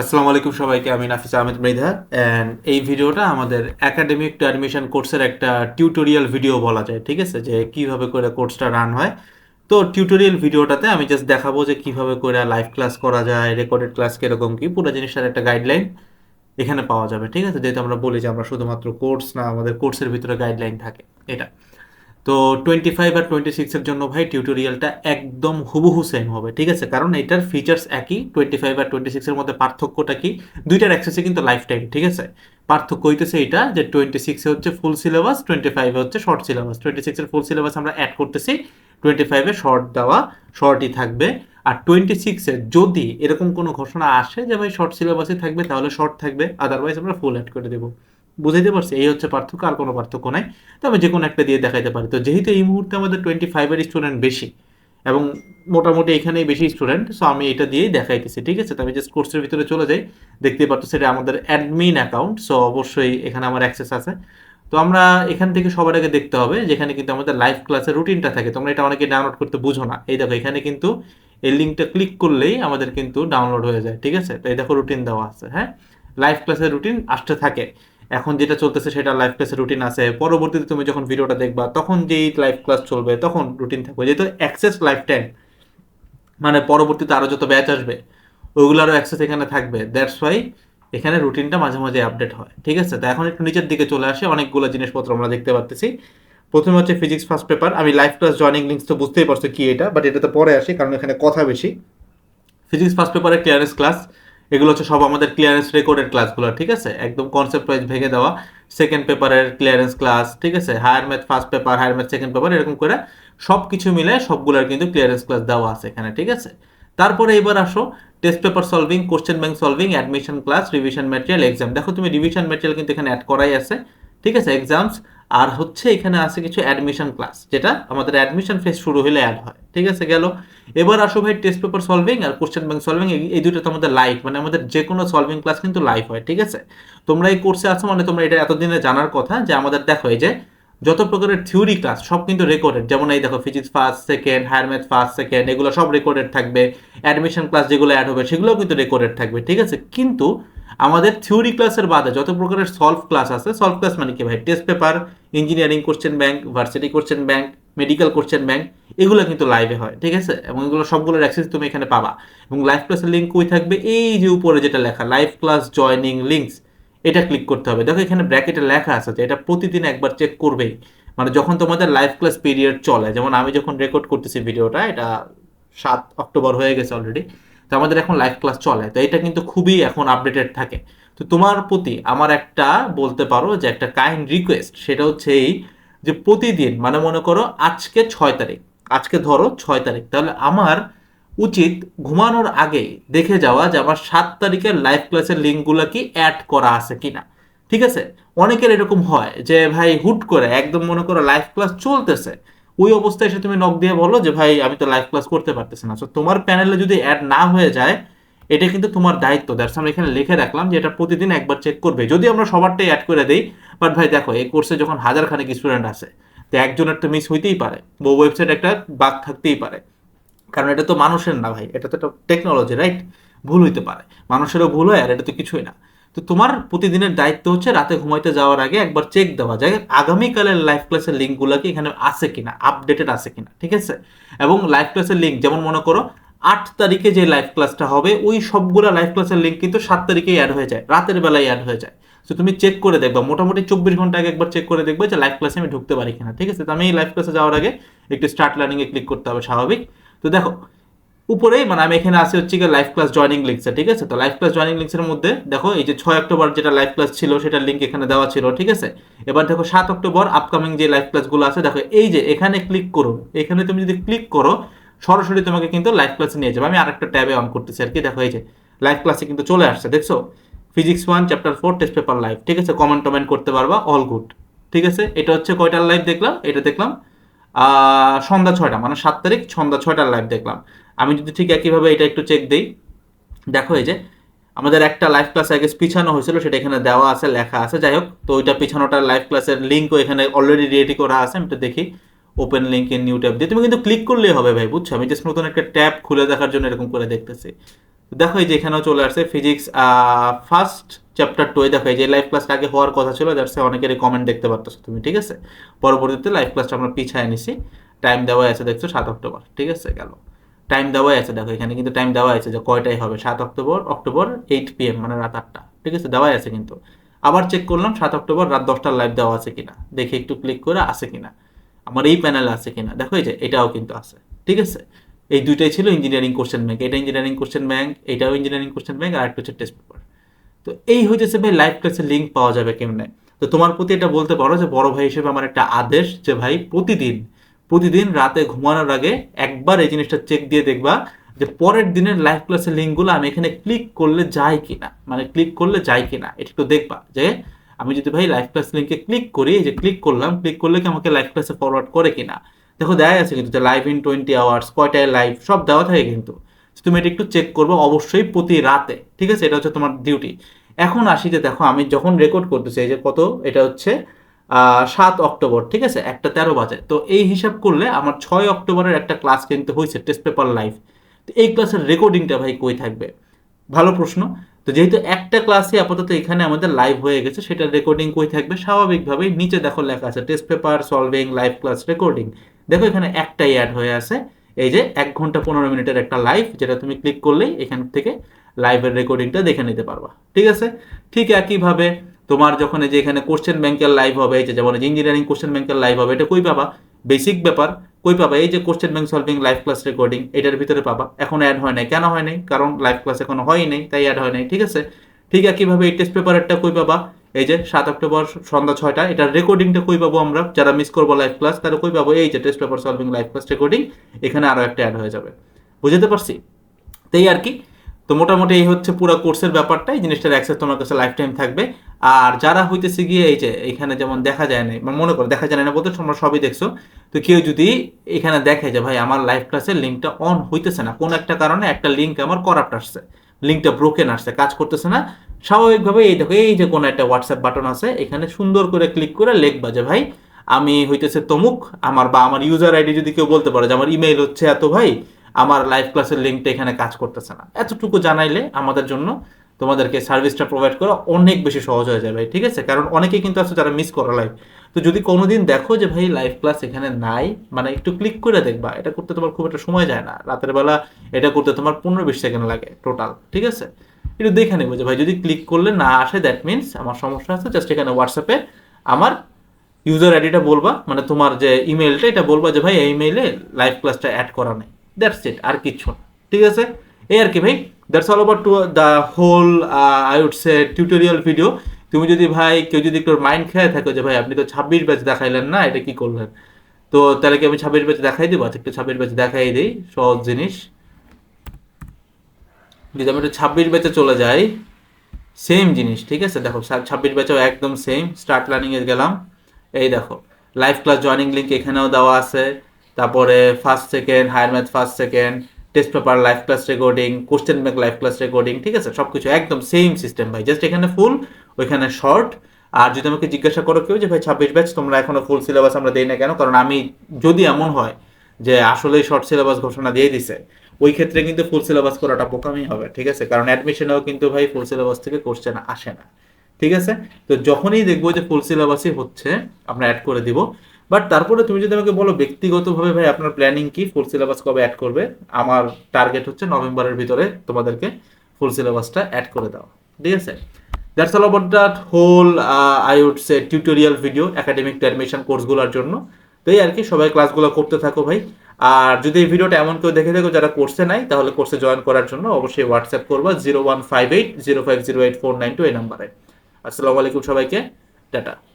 আসসালামু আলাইকুম সবাইকে, আমি নাফিস আহমেদ মৃধা। অ্যান্ড এই ভিডিওটা আমাদের একাডেমিক টু অ্যাডমিশন কোর্সের একটা টিউটোরিয়াল ভিডিও বলা যায়, ঠিক আছে? যে কীভাবে করে কোর্সটা রান হয়। তো টিউটোরিয়াল ভিডিওটাতে আমি জাস্ট দেখাবো যে কীভাবে করে লাইভ ক্লাস করা যায় রেকর্ডেড ক্লাস কীরকম কি, পুরো জিনিসটার একটা গাইডলাইন এখানে পাওয়া যাবে, ঠিক আছে? যেহেতু আমরা বলি যে আমরা শুধুমাত্র কোর্স না, আমাদের কোর্সের ভিতরে গাইডলাইন থাকে, এটা। তো টোয়েন্টি ফাইভ আর টোয়েন্টি সিক্সের জন্য ভাই টিউটোরিয়ালটা একদম হুবহু সেম হবে, ঠিক আছে? কারণ এটার ফিচার্স একই টোয়েন্টি ফাইভ আর টোয়েন্টি সিক্সের মধ্যে পার্থক্যটা কি? দুইটার অ্যাক্সেসে কিন্তু লাইফ টাইম ঠিক আছে? পার্থক্য হইতেছে এটা যে টোয়েন্টি সিক্সে হচ্ছে ফুল সিলেবাস টোয়েন্টি ফাইভে হচ্ছে শর্ট সিলেবাস টোয়েন্টি সিক্সের ফুল সিলেবাস আমরা অ্যাড করতেছি টোয়েন্টি ফাইভে শর্ট দেওয়া শর্টই থাকবে। আর টোয়েন্টি সিক্সে যদি এরকম কোনো ঘোষণা আসে যে ভাই শর্ট সিলেবাসই থাকবে, তাহলে শর্ট থাকবে আদারওয়াইজ আমরা ফুল অ্যাড করে দেবো। বুঝাইতে পারছি, এই হচ্ছে পার্থক্য, আর কোনো পার্থক্য নাই। তবে যে কোনো একটা দিয়ে দেখাইতে পারি। তো যেহেতু এই মুহূর্তে আমাদের টোয়েন্টি ফাইভের স্টুডেন্ট বেশি, এবং মোটামুটি এখানেই বেশি স্টুডেন্ট সো আমি এটা দিয়েই দেখাইতেছি, ঠিক আছে? তো আমি জাস্ট কোর্সের ভিতরে চলে যাই। দেখতে পাচ্ছ সেটা আমাদের অ্যাডমিন অ্যাকাউন্ট সো অবশ্যই এখানে আমার অ্যাক্সেস আছে। তো আমরা এখান থেকে সবার আগে দেখতে হবে, যেখানে কিন্তু আমাদের লাইভ ক্লাসের রুটিনটা থাকে। তোমরা এটা অনেকে ডাউনলোড করতে বুঝো না। এই দেখো, এখানে কিন্তু এই লিঙ্কটা ক্লিক করলেই আমাদের কিন্তু ডাউনলোড হয়ে যায়, ঠিক আছে? তো এই দেখো রুটিন দেওয়া আছে হ্যাঁ? লাইভ ক্লাসের রুটিন আসতে থাকে। এখন যেটা চলতেছে সেটা লাইভ ক্লাসের রুটিন আছে। পরবর্তীতে তুমি যখন ভিডিওটা দেখবা, তখন যেই লাইভ ক্লাস চলবে, তখন রুটিন থাকবে। যেহেতু অ্যাক্সেস লাইফ টাইম মানে পরবর্তীতে আরও যত ব্যাচ আসবে, ওইগুলোরও অ্যাক্সেস এখানে থাকবে। দ্যাটস ওয়াই এখানে রুটিনটা মাঝে মাঝে আপডেট হয়। ঠিক আছে? তো এখন একটু নিচের দিকে চলে আসে। অনেকগুলো জিনিসপত্র আমরা দেখতে পাচ্ছি প্রথমে হচ্ছে ফিজিক্স ফার্স্ট পেপার আমি লাইভ ক্লাস জয়নিং লিঙ্কস তো বুঝতেই পারছ কি এটা বাট এটা তো পরে আসি, কারণ এখানে কথা বেশি। ফিজিক্স ফার্স্ট পেপারের ক্লিয়ারেন্স ক্লাস এগুলো হচ্ছে সব আমাদের ক্লিয়ারেন্স রেকর্ডেড ক্লাসগুলো ঠিক আছে? একদম কনসেপ্ট ওয়াইজ ভেঙে দেওয়া। সেকেন্ড পেপারের ক্লিয়ারেন্স ক্লাস ঠিক আছে? Higher math first paper higher math second paper এরকম করে সব কিছু মিলে সবগুলোর কিন্তু ক্লিয়ারেন্স ক্লাস দেওয়া আছে এখানে, ঠিক আছে? তারপরে এবার আসো test paper solving question bank solving admission class revision material exam দেখো তুমি রিভিশন ম্যাটেরিয়াল কিন্তু এখানে অ্যাড করাই আছে, ঠিক আছে? এক্সামস আর হচ্ছে এখানে আছে কিছু অ্যাডমিশন ক্লাস যেটা আমাদের অ্যাডমিশন ফেস শুরু হলে অ্যাড হয়। ঠিক আছে, গেল? এবার আসো ভাই টেস্ট পেপার সলভিং আর কোশ্চেন ব্যাংক সলভিং এই দুটো তো আমাদের লাইভ মানে আমাদের যে কোনো সলভিং ক্লাস কিন্তু লাইভ হয়, ঠিক আছে? তোমরা এই কোর্সে আছো মানে তোমরা এটা এতদিনে জানার কথা যে আমাদের দেখো এই যে যত প্রকারের থিওরি ক্লাস সব কিন্তু রেকর্ডেড যেমন এই দেখো physics first second higher math first second এগুলো সব রেকর্ডেড থাকবে। অ্যাডমিশন ক্লাস যেগুলো অ্যাড হবে সেগুলোও কিন্তু রেকর্ডেড থাকবে, ঠিক আছে? কিন্তু আমাদের থিওরি ক্লাসের বাদে যত প্রকারের সলভ ক্লাস আছে সলভ ক্লাস মানে কি ভাই? Test paper engineering question bank varsity question bank medical question bank এগুলো কিন্তু লাইভে হয়, ঠিক আছে? এবং এগুলো সবগুলোর অ্যাক্সেস তুমি এখানে পাবা। এবং লাইভ ক্লাসের লিঙ্ক কই থাকবে? এই যে উপরে যেটা লেখা লাইভ ক্লাস জয়নিং লিঙ্কস এটা ক্লিক করতে হবে। দেখো এখানে ব্র্যাকেটে লেখা আছে যে এটা প্রতিদিন একবার চেক করবেই। মানে যখন তোমাদের লাইভ ক্লাস পিরিয়ড চলে, যেমন আমি যখন রেকর্ড করতেছি ভিডিওটা এটা সাত অক্টোবর হয়ে গেছে অলরেডি তো আমাদের এখন লাইভ ক্লাস চলে, তো এটা কিন্তু খুবই এখন আপডেটেড থাকে। তো তোমার প্রতি আমার একটা বলতে পারো যে একটা কাইন্ড রিকোয়েস্ট সেটা হচ্ছে এই যে প্রতিদিন মানে মনে করো আজকে ছয় তারিখ, আজকে ধরো ছয় তারিখ, তাহলে আমার উচিত ঘুমানোর আগে দেখে যাওয়া যে আমার সাত তারিখের লাইভ ক্লাসের লিঙ্কগুলো কি অ্যাড করা আছে কিনা। ঠিক আছে? অনেকের এরকম হয় যে ভাই হুট করে একদম মনে করো লাইভ ক্লাস চলতেছে ওই অবস্থায় এসে তুমি নক দিয়ে বলো যে, ভাই, আমি তো লাইভ ক্লাস করতে পারতেছি না। তোমার প্যানেলে যদি অ্যাড না হয়ে যায়, এটা কিন্তু তোমার দায়িত্ব। দ্যাটস আমরা এখানে লিখে রাখলাম যে, এটা প্রতিদিন একবার চেক করবে। যদি আমরা সবারটাই অ্যাড করে দিই বাট ভাই, দেখো, এই কোর্সে যখন হাজার খানেক স্টুডেন্ট আছে তো একজনের তো মিস হইতেই পারে। বউ ওয়েবসাইট একটা বাগ থাকতেই পারে। কারণ এটা তো মানুষের না ভাই, এটা তো একটা টেকনোলজি রাইট ভুল হইতে পারে। মানুষেরও ভুল হয় আর এটা তো কিছুই না। তো তোমার প্রতিদিনের দায়িত্ব হচ্ছে রাতে ঘুমাইতে যাওয়ার আগে একবার চেক দেওয়া যায় আগামীকালের লাইভ ক্লাসের লিঙ্কগুলো কি এখানে আছে কিনা আপডেটেড আছে কিনা, ঠিক আছে? এবং লাইভ ক্লাসের লিঙ্ক যেমন মনে করো, আট তারিখে যে লাইভ ক্লাসটা হবে, ওই সবগুলো লাইভ ক্লাসের লিঙ্ক কিন্তু সাত তারিখেই অ্যাড হয়ে যায়, রাতের বেলায় অ্যাড হয়ে যায়। তো তুমি চেক করে দেখবা, মোটামুটি চব্বিশ ঘণ্টা আগে একবার চেক করে দেখবে যে লাইভ ক্লাসে আমি ঢুকতে পারি কিনা, ঠিক আছে? তো আমি এই লাইভ ক্লাসে যাওয়ার আগে একটু স্টার্ট লার্নিংয়ে ক্লিক করতে হবে, স্বাভাবিক। তো দেখো উপরেই মানে আমি এখানে আসি হচ্ছে গিয়ে লাইভ ক্লাস জয়নিং লিঙ্কসে ঠিক আছে? তো লাইভ ক্লাস জয়নিং লিঙ্কসের মধ্যে, দেখো, এই যে ছয় অক্টোবর যেটা লাইভ ক্লাস ছিল, সেটার লিঙ্ক এখানে দেওয়া ছিল, ঠিক আছে? এবার দেখো সাত অক্টোবর আপকামিং যে লাইভ ক্লাসগুলো আছে, দেখো, এই যে এখানে ক্লিক করো, এখানে তুমি যদি ক্লিক করো, সরাসরি তোমাকে কিন্তু লাইভ ক্লাসে নিয়ে যাবে। আমি আরেকটা ট্যাবে অন করতেছি আর কি, দেখো, এই যে লাইভ ক্লাসে কিন্তু চলে আসছে, দেখছ? Physics one chapter four test paper live ঠিক আছে? কমেন্ট টমেন্ট করতে পারবা অল গুড ঠিক আছে? এটা হচ্ছে কয়টার লাইভ দেখলাম? এটা দেখলাম সন্ধ্যা ছয়টা মানে সাত তারিখ সন্ধ্যা ছয়টার লাইভ দেখলাম। আমি যদি ঠিক একইভাবে এটা একটু চেক দিই, দেখো এই যে, আমাদের একটা লাইভ ক্লাস আগে পিছানো হয়েছিল, সেটা এখানে দেওয়া আছে, লেখা আছে, যাই হোক, তো ওইটা পিছানোটার লাইভ ক্লাসের লিঙ্কও এখানে অলরেডি রেডি করা আছে, আমি তো দেখি। Open link in new tab দিয়ে। তুমি কিন্তু ক্লিক করলেই হবে ভাই, বুঝছ? আমি জাস্ট নতুন একটা ট্যাব খুলে দেখার জন্য এরকম করে দেখতেছি। দেখো যে এখানেও চলে আসছে ফিজিক্স ফার্স্ট চ্যাপ্টার টু দেখো যে লাইভ ক্লাসটা আগে হওয়ার কথা ছিল দ্যাটস অনেকেরই কমেন্ট দেখতে পারতো তুমি, ঠিক আছে? পরবর্তীতে লাইভ ক্লাসটা আমরা পিছায় নিছি। টাইম দেওয়া আছে দেখছ সাত অক্টোবর, ঠিক আছে গেল। টাইম দেওয়াই আছে, দেখো এখানে কিন্তু টাইম দেওয়া আছে যে কয়টাই হবে, সাত October October eight P M মানে রাত আটটা, ঠিক আছে? দেওয়াই আছে কিন্তু। আবার চেক করলাম সাত অক্টোবর রাত দশটার লাইভ দেওয়া আছে কিনা, দেখে একটু ক্লিক করে আছে কিনা। আমার এই প্যানেল আছে কিনা, দেখো এই যে এটাও কিন্তু আছে, ঠিক আছে? এই দুইটাই ছিল ইঞ্জিনিয়ারিং কোশ্চেন ব্যাংক এটা ইঞ্জিনিয়ারিং কোশ্চেন ব্যাংক এটাও ইঞ্জিনিয়ারিং কোশ্চেন ব্যাংক আর একটা হচ্ছে টেস্ট পেপার তো এই হইতেছে ভাই লাইভ ক্লাসের লিঙ্ক পাওয়া যাবে কেমনে? তো তোমার প্রতি এটা বলতে পারো যে বড় ভাই হিসেবে আমার একটা আদেশ যে ভাই প্রতিদিন প্রতিদিন রাতে ঘুমানোর আগে একবার এই জিনিসটা চেক দিয়ে দেখবা যে পরের দিনের লাইভ ক্লাসের লিঙ্কগুলো আমি এখানে ক্লিক করলে যায় কিনা মানে ক্লিক করলে যায় কিনা, এটা একটু দেখবা যে আমি যদি ভাই লাইভ ক্লাস লিঙ্কে ক্লিক করি যে ক্লিক করলাম ক্লিক করলে কি আমাকে লাইভ ক্লাসে ফরওয়ার্ড করে কিনা? দেখো দেওয়া আছে কিন্তু যে লাইভ ইন টোয়েন্টি আওয়ার্স কয়টায় লাইভ সব দেওয়া থাকে কিন্তু। তুমি এটা একটু চেক করব অবশ্যই প্রতি রাতে, ঠিক আছে? এটা হচ্ছে তোমার ডিউটি এখন আসি যে দেখো, আমি যখন রেকর্ড করতেছি, এই যে কত? এটা হচ্ছে সাত অক্টোবর, ঠিক আছে? একটা তেরো বাজে। তো এই হিসাব করলে আমার ছয় অক্টোবরের একটা ক্লাস কিন্তু হয়েছে টেস্ট পেপার লাইভ তো এই ক্লাসের রেকর্ডিংটা ভাই কই থাকবে? ভালো প্রশ্ন। তো যেহেতু একটা ক্লাসে আপাতত এখানে আমাদের লাইভ হয়ে গেছে সেটা রেকর্ডিং কই থাকবে? স্বাভাবিকভাবেই নিচে দেখো লেখা আছে test paper solving live class recording দেখো এখানে একটাই অ্যাড হয়ে আছে, এই যে এক ঘণ্টা পনেরো মিনিটের একটা লাইভ যেটা তুমি ক্লিক করলেই এখান থেকে লাইভের রেকর্ডিংটা দেখে নিতে পারবা, ঠিক আছে? ঠিক একইভাবে তোমার যখন এই যে এখানে কোশ্চেন ব্যাংকের লাইভ হবে, এই যে যেমন ইঞ্জিনিয়ারিং কোশ্চেন ব্যাংকের লাইভ হবে, এটা কই পাবা? বেসিক ব্যাপার, কই পাবা? এই যে question bank solving live class recording এটার ভিতরে পাবা। এখন অ্যাড হয় নাই, কেন হয় নাই? কারণ লাইভ ক্লাস এখনও হয়ই নাই, তাই অ্যাড হয় নাই, ঠিক আছে? ঠিক একইভাবে এই টেস্ট পেপারেরটা কই পাবা? এই যে সাত অক্টোবর সন্ধ্যা ছয়টা এটার রেকর্ডিংটা কই পাবো আমরা? যারা মিস করব লাইভ ক্লাস তারা কই পাবো? এই যে test paper solving live class recording এখানে আরও একটা অ্যাড হয়ে যাবে। বুঝতে পারছি? তাই আর কি। তো মোটামুটি এই হচ্ছে পুরো কোর্সের ব্যাপারটা, এই জিনিসটার অ্যাক্সেস তোমার কাছে লাইফ টাইম থাকবে। আর যারা হইতেছে গিয়ে এই যে এখানে যেমন দেখা যায় না মনে করো, দেখা যায় না বলতে তোমরা সবই দেখছ, তো কেউ যদি এখানে দেখে যে, ভাই, আমার লাইভ ক্লাসের লিঙ্কটা অন হইতেছে না। কোন একটা কারণে একটা লিঙ্ক আমার করাপ্ট আসছে লিঙ্কটা ব্রোকেন আসছে, কাজ করতেছে না। স্বাভাবিকভাবে এই দেখো, এই যে কোনো একটা হোয়াটসঅ্যাপ বাটন আছে, এখানে সুন্দর করে ক্লিক করে লিখবা যে, ভাই, আমি হইতেছে তমুক, আমার বা আমার ইউজার আইডি যদি কেউ বলতে পারে যে, আমার ইমেইল হচ্ছে এত ভাই, আমার লাইভ ক্লাসের লিঙ্কটা এখানে কাজ করতেছে না। এতটুকু জানাইলে আমাদের জন্য তোমাদেরকে সার্ভিসটা প্রোভাইড করা অনেক বেশি সহজ হয়ে যাবে ঠিক আছে? কারণ অনেকেই কিন্তু আছে যারা মিস করা লাইভ তো যদি কোনোদিন দেখো যে, ভাই লাইভ ক্লাস এখানে নাই মানে একটু ক্লিক করে দেখবা, এটা করতে তোমার খুব একটা সময় যায় না। রাতের বেলা এটা করতে তোমার পনেরো বিশ সেকেন্ড লাগে টোটাল ঠিক আছে? একটু দেখে নেব যে ভাই, যদি ক্লিক করলে না আসে দ্যাট মিনস আমার সমস্যা আছে জাস্ট এখানে হোয়াটসঅ্যাপে আমার ইউজার আইডিটা বলবা মানে তোমার যে ইমেলটা এটা বলবা যে ভাই, এই ইমেইলে লাইভ ক্লাসটা অ্যাড করা নেই। দ্যাটস ইট আর কিচ্ছু না। ঠিক আছে? এই আর কি ভাই that's all about to the whole I would say tutorial video তুমি যদি ভাই, কেউ যদি একটু মাইন্ড খেয়ে থাকো যে ভাই, আপনি তো ছাব্বিশ ব্যাচ দেখাইলেন না, এটা কি করলেন? তো তাহলে কি আমি ছাব্বিশ ব্যাচ দেখাই দেবো? আচ্ছা একটু ছাব্বিশ ব্যাচ দেখাই দিই, সহজ জিনিস। যদি আমি একটু ছাব্বিশ ব্যাচে চলে যাই সেম জিনিস, ঠিক আছে? দেখো ছাব্বিশ ব্যাচেও একদম সেম স্টার্ট লার্নিংয়ে গেলাম। এই দেখো লাইভ ক্লাস জয়নিং লিঙ্ক এখানেও দেওয়া আছে। তারপরে first second higher math first second test paper live class recording question bank live class recording ঠিক আছে? সব কিছু একদম সেম সিস্টেম ভাই জাস্ট এখানে ফুল ওইখানে শর্ট আর যদি আমাকে জিজ্ঞাসা করো কেউ যে, ভাই, ছাব্বিশ ব্যাচ তোমরা এখনও ফুল সিলেবাস আমরা দিই না কেন? কারণ আমি, যদি এমন হয় যে, আসলেই শর্ট সিলেবাস ঘোষণা দিয়ে দিছে ওই ক্ষেত্রে কিন্তু ফুল সিলেবাস করাটা বোকামি হবে, ঠিক আছে? কারণ অ্যাডমিশনেও কিন্তু ভাই ফুল সিলেবাস থেকে কোশ্চেন আসে না, ঠিক আছে? তো যখনই দেখব যে ফুল সিলেবাসই হচ্ছে, আমরা অ্যাড করে দিব। বাট তারপরে তুমি যদি আমাকে বলো ব্যক্তিগতভাবে ভাই আপনার প্ল্যানিং কি? ফুল সিলেবাস কবে অ্যাড করবে? আমার টার্গেট হচ্ছে নভেম্বরের ভিতরে তোমাদেরকে ফুল সিলেবাসটা অ্যাড করে দাও ঠিক আছে? That's all about that whole I would say tutorial video academic admission কোর্সগুলোর জন্য। তো এই আর কি, সবাই ক্লাসগুলো করতে থাকো ভাই। আর যদি এই ভিডিওটা এমন কেউ দেখে থাকো যারা কোর্সে নাই, তাহলে কোর্সে জয়েন করার জন্য অবশ্যই হোয়াটসঅ্যাপ করবা zero one five eight zero five zero eight four nine two এই নাম্বারে আসসালামু আলাইকুম সবাইকে, টাটা।